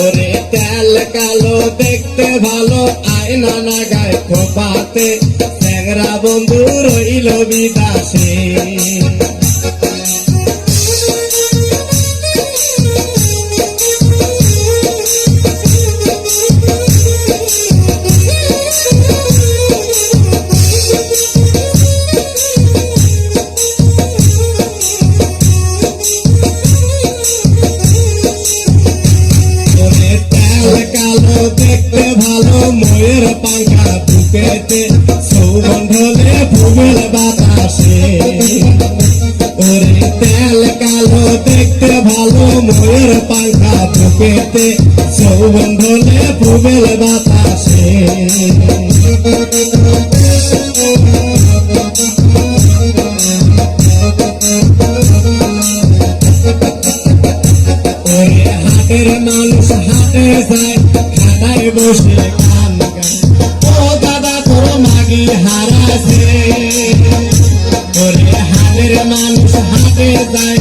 ওরে তেল কালো দেখতে ভালো আয়না না গায়ে খোপাতে। ট্যাংরা বন্ধু রইল বিদাসে। বুকেতে সৌগন্ধলে ফুমের বাতাসে। ওরে তেল কালো দেখতে ভালো, ময়ের পাঙ্খা বুকেতে সৌগন্ধলে ফুমের বাতাসে। হাটের মানুষ হাটে যায় খানায় বসে গান গায়। তোর মাগি হারাছে ওরে হাটের মানুষ হাটে যায়